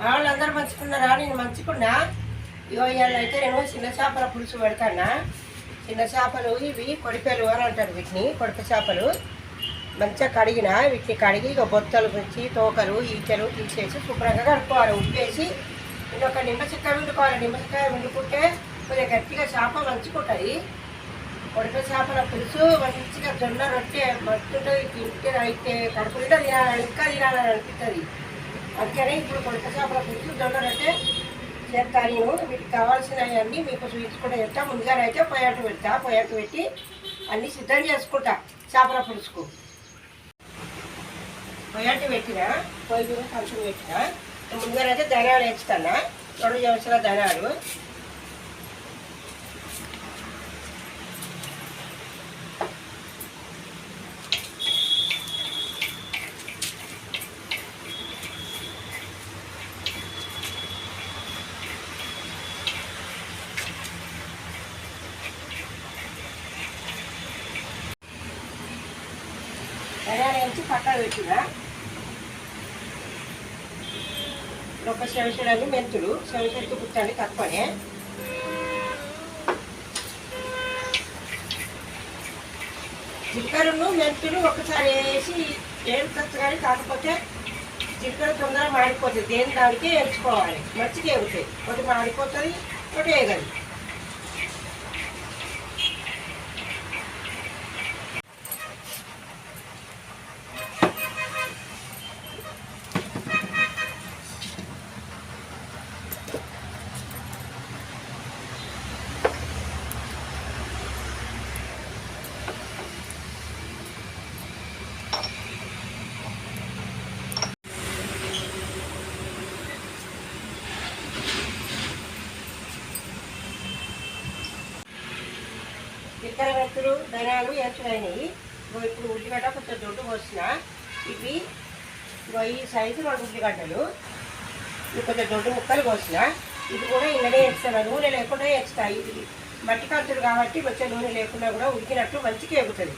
మా వాళ్ళందరూ మంచుకున్నారా? నేను మంచుకున్నా. ఇగో ఇవాళ అయితే నేను చిన్న చేపల పులుసు పెడతానా? చిన్న చేపలు ఇవి కొడిపేలు అని అంటారు వీటిని కొడక చేపలు. మంచిగా కడిగిన వీటిని కడిగి ఇక బొత్తలు గురించి తోకలు ఈకలు తీసేసి శుభ్రంగా కడుక్కోవాలి. ఉప్పేసి ఇంకొక నిమ్మ చెక్క వండుకోవాలి నిమ్మ చెక్క వండుకుంటే కొద్దిగా గట్టిగా చేప మంచుకుంటుంది. కొడక చేపల పులుసు మంచిగా జొన్న రొట్టె మస్తుంటుంది తింటే అయితే కడుపు నిండా తినాలని ఇంకా తినాలని అనిపిస్తుంది అందుకనే ఇప్పుడు కొడక చేపల పులుసు జొన్న చేస్తాను నేను వీటికి కావాల్సినవన్నీ మీకు చూపించుకుంటా చెప్తా. ముందుగానైతే పొయ్యాటు పెడతా. పొయ్యాటు పెట్టి అన్నీ సిద్ధం చేసుకుంటా చేపల పులుసుకు. పొయ్యాటు పెట్టిన పొయ్యి కొంచెం పెట్టిన పెట్టిన ముందుగానైతే ధనాలు వేస్తాను. రెండు సంవత్సరాల ధనాలు ధనియాలు వేసి పక్కన పెట్టినా? ఒక శవశడని మెంతులు శవశెట్టు కుట్టండి తక్కువనే జీలకర్రను మెంతులు ఒకసారి వేసి ఏడుకొచ్చు కానీ కాకపోతే జీలకర్ర తొందరగా మాడిపోతుంది. దేని దానికి వేయించుకోవాలి మంచిగా ఎగుతాయి ఒకటి మాడిపోతుంది ఒకటి వేగదు ఇతర ధనాలు ఎంచులైనవి ఇప్పుడు ఉల్లిగడ్డ కొంచెం దొడ్డు పోసిన. ఇవి ఈ సైజు రెండు ఉల్లిగడ్డలు. ఇవి కొంచెం దొడ్డు ముక్కలు కోసిన ఇది కూడా ఇళ్ళనే వేస్తాను నూనె లేకుండా వేస్తాయి ఇది మట్టి కంచులు కాబట్టి కొంచెం నూనె లేకుండా కూడా ఉడికినట్టు మంచిగా ఎగుతుంది.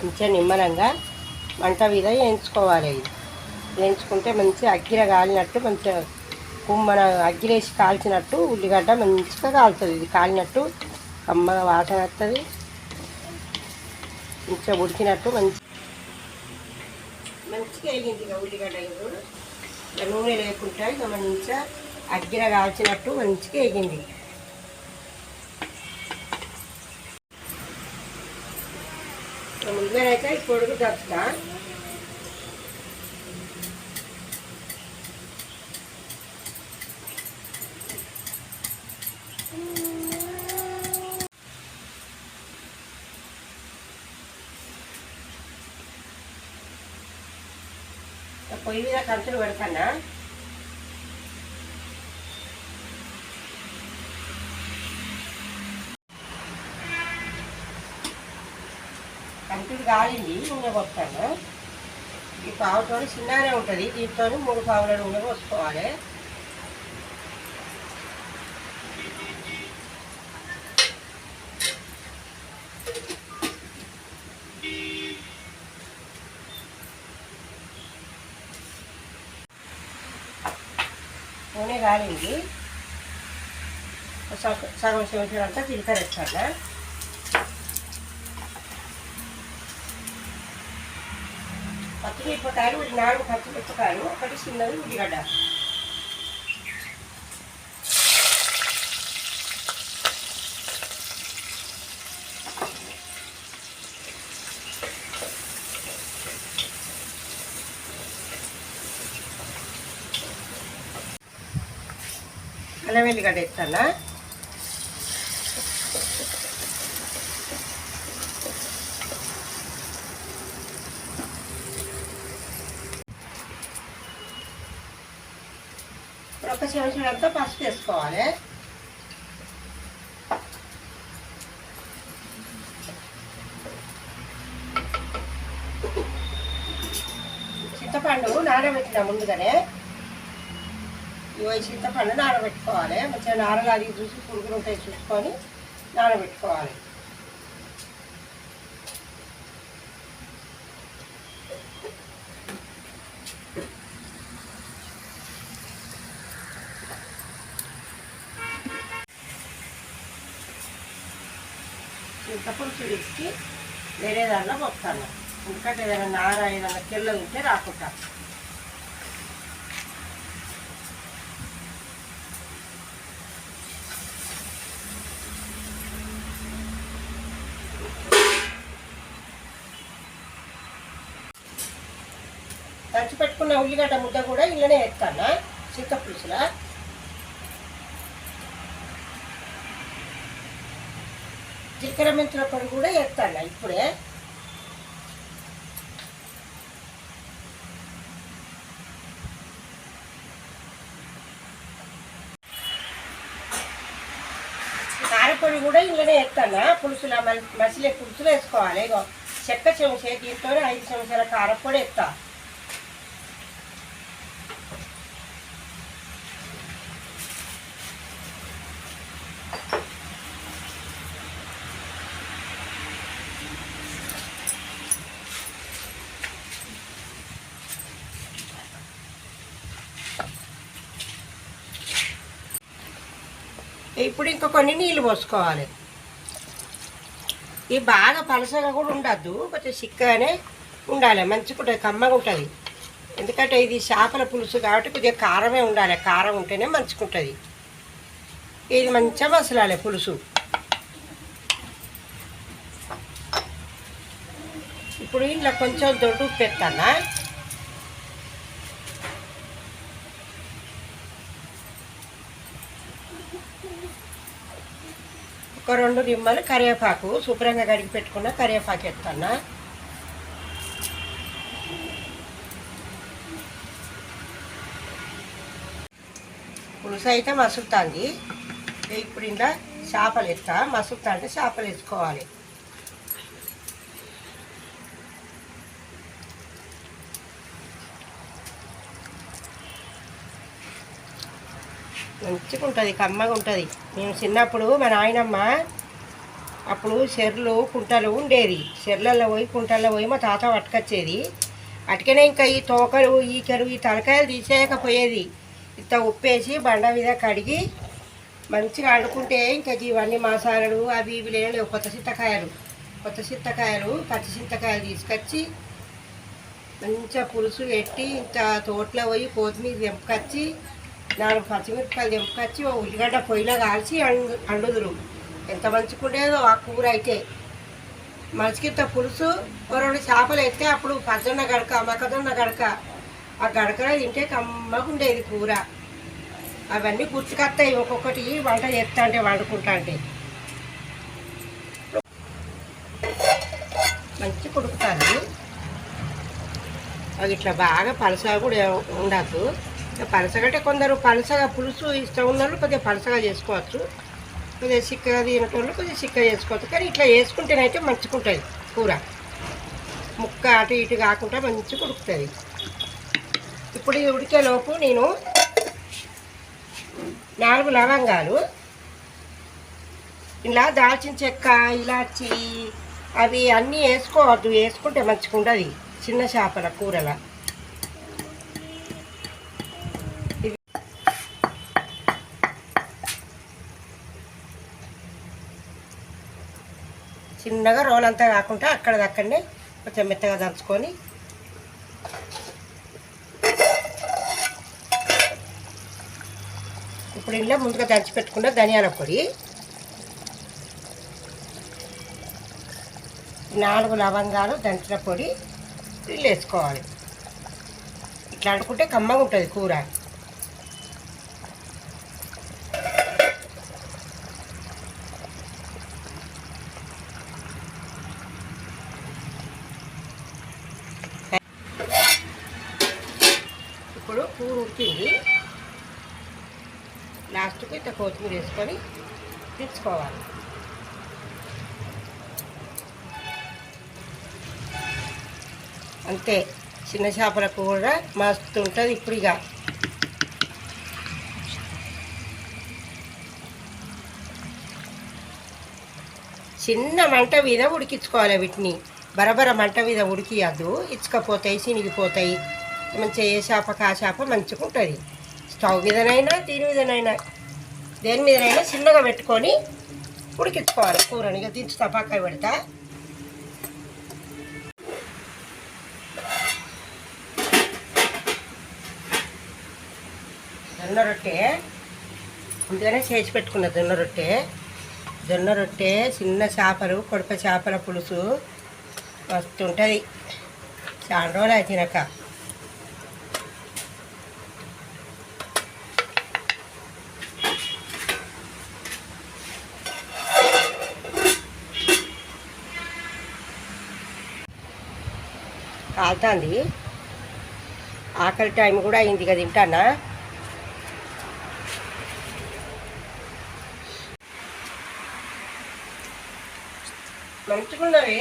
కొంచెం నిమ్మలంగా మంట మీద వేయించుకోవాలి. ఇది వేయించుకుంటే మంచి అగ్గిర కాలినట్టు మంచిగా కుమ్మన అగ్గిరేసి కాల్చినట్టు ఉల్లిగడ్డ మంచిగా కాలుతుంది ఇది కాలినట్టు కమ్మగా వాసన వస్తుంది. మంచిగా ఉడికినట్టు మంచి మంచిగా వేగింది ఇక ఉల్లిగడ్డ ఇక నూనె లేకుండా ఇక మంచిగా అగ్గిర కాల్చినట్టు మంచిగా వేగింది. ముందరైతే ఈ పొడుగు దచ్చుతా పొయ్యి మీద కంచులు పెడతానా? కంచులు కాలింది నూనె పోస్తాను ఈ పావుతో చిన్నగానే ఉంటుంది దీంతో మూడు పావుల నూనె పోసుకోవాలి. నూనె కాలింది. సగం సగం సంవత్సరం అంతా జీలకర్ర వేస్తాను. పచ్చిమిరపకాయలు ఒక నాలుగు పచ్చిమిరపకాయలు ఒకటి చిన్నది ఉల్లిగడ్డ. అలా వెల్లిగడ్డ ఎత్తానా? ఒక చెంచా పసుపు వేసుకోవాలి. చింతపండు నానబెట్టిన ముందుగానే ఇవి చింతపండు నానబెట్టుకోవాలి. మంచిగా నారలు అది చూసి పురుగులు ఉంటాయి చూసుకొని నానబెట్టుకోవాలి. ఏదన్నా దాంట్లో పోతాను ఎందుకంటే ఏదైనా నార ఏదైనా తెల్ల ఉంటే రాకుండా దంచి పెట్టుకున్న ఉల్లిగడ్డ ముద్ద కూడా ఇళ్ళనే వేస్తాను? పులుసుల? జీలకర్ర మెంతుల పొడి కూడా వేస్తాను ఇప్పుడే కారపొడి కూడా ఇంట్లోనే వేస్తాను? పులుసులా మసిలే పులుసులు వేసుకోవాలి. ఇగో చెక్క చెంచే దీంతో ఐదు చెంచాల కారపొడి వేస్తాను ఇప్పుడు ఇంకా కొన్ని నీళ్ళు పోసుకోవాలి. ఇది బాగా పలసగా కూడా ఉండద్దు కొంచెం చిక్కగానే ఉండాలి మంచిగా ఉంటుంది కమ్మగా ఉంటుంది. ఎందుకంటే ఇది చేపల పులుసు కాబట్టి కొద్దిగా కారమే ఉండాలి కారం ఉంటేనే మంచిగా ఉంటుంది. ఇది మంచిగా మసలాలి పులుసు. ఇప్పుడు ఇంట్లో కొంచెం దొడ్డు ఉప్పు రెండు నిమ్మలు కరివేపాకు శుభ్రంగా కడిగి పెట్టుకున్న కరివేపాకు ఎత్తన్నా. పులుసు అయితే మసులుతుంది. ఇప్పుడు ఇంట్లో చేపలు ఎత్తా. మసులుతా అంటే చేపలు వేసుకోవాలి మంచిగా ఉంటుంది కమ్మగా ఉంటుంది మేము చిన్నప్పుడు మా నాయనమ్మ అప్పుడు చెర్లు కుంటలు ఉండేది చెర్లలో పోయి కుంటల్లో పోయి మా తాత పట్టుకొచ్చేది. అటుకనే ఇంకా ఈ తోకలు ఈకలు ఈ తలకాయలు తీసేయకపోయేది. ఇంత ఉప్పేసి బండ మీద కడిగి మంచిగా వండుకుంటే ఇంకా ఇవన్నీ మసాలాలు అవి ఇవి లేవు. కొత్త చింతకాయలు. కొత్త చింతకాయలు పచ్చి చింతకాయలు తీసుకొచ్చి మంచిగా పులుసు పెట్టి ఇంత తోటలో పోయి కొత్తిమీర తెంపుకొచ్చి నాలుగు పచ్చిమిరపకాయలు తెంపుకొచ్చి ఉల్లిగడ్డ పొయ్యిలో కాల్చి అండు అండుదురు. ఎంత మంచుకుండేదో ఆ కూర అయితే. మనిషికింత పులుసు రెండు చేపలు ఎత్తే అప్పుడు పచ్చన్న గడక మకదన్న గడక. ఆ గడకలో తింటే కమ్మగుండేది కూర. అవన్నీ గుర్తుకొస్తాయి ఒక్కొక్కటి వంట చేస్తా అంటే వండుకుంటా అంటే. మంచి కుడుకుతాను. అది ఇట్లా బాగా పలసా కూడా ఉండదు ఉండద్దు పలసగంటే కొందరు పలసగా పులుసు ఇష్టం ఉన్న వాళ్ళు కొద్దిగా పలసగా చేసుకోవచ్చు. కొద్దిగా చిక్కగా తినటోళ్ళు కొద్దిగా చిక్కగా చేసుకోవచ్చు. కానీ ఇట్లా వేసుకుంటేనైతే మంచుకుంటుంది కూర. ముక్క అటు ఇటు కాకుండా మంచిగా ఉడుకుతుంది. ఇప్పుడు ఇది ఉడికేలోపు నేను నాలుగు లవంగాలు ఇలా దాల్చిన చెక్క ఇలాచి అవి అన్నీ వేసుకోవద్దు. వేసుకుంటే మంచిగా ఉండదు చిన్న చేపల కూరల. చిన్నగా రోల్ అంతా కాకుండా అక్కడ అక్కడనే కొంచెం మెత్తగా దంచుకొని ఇప్పుడు ఇంట్లో ముందుగా దంచి పెట్టుకున్న ధనియాల పొడి. నాలుగు లవంగాలు దంచిన పొడి. వీళ్ళు వేసుకోవాలి ఇట్లా అనుకుంటే కమ్మగా ఉంటుంది కూర. లాస్ట్కి ఇట్లా కొత్తిమీర వేసుకొని తెచ్చుకోవాలి అంతే చిన్న చేపల కూర మస్తు ఉంటుంది ఇప్పుడు ఇక చిన్న మంట మీద ఉడికించుకోవాలి వీటిని. బరబర మంట మీద ఉడికియద్దు ఇచ్చుకపోతాయి చినిగిపోతాయి. మంచిగా ఏ చేప కా చేప మంచిగా ఉంటుంది స్టవ్ మీదనైనా దీని మీదనైనా దేని మీదనైనా చిన్నగా పెట్టుకొని ఉడికించుకోవాలి కూరని. ఇక దించుతా పక్కన పెడతా. జొన్న రొట్టె. ముందుగానే చేసి పెట్టుకున్న జొన్న రొట్టె. జొన్న రొట్టె చిన్న చేపలు కొడప చేపల పులుసు. మస్తు ఉంటుంది. చాలా రోజులు అయితే తినక కాలుతుంది. ఆకలి టైం కూడా అయింది కదా తింటానా మంచిగున్నవి.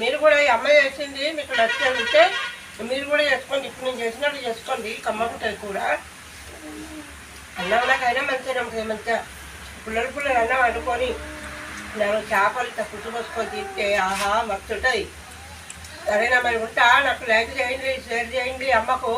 మీరు కూడా ఈ అమ్మాయి చేసింది మీకు నచ్చే మీరు కూడా చేసుకోండి ఇప్పుడు నేను చేసినట్టు చేసుకోండి. కమ్మకుంటుంది కూడా. అన్నం నాకైనా మంచిగా ఉంటుంది మంచిగా పుల్లలు పుల్లలు అన్నం వండుకొని నేను చేపలు ఇట్లా పోసుకొని తింటే ఆహా మస్తు సరేనా మరి ఉంటా నాకు లైక్ చేయండి షేర్ చేయండి అమ్మకు.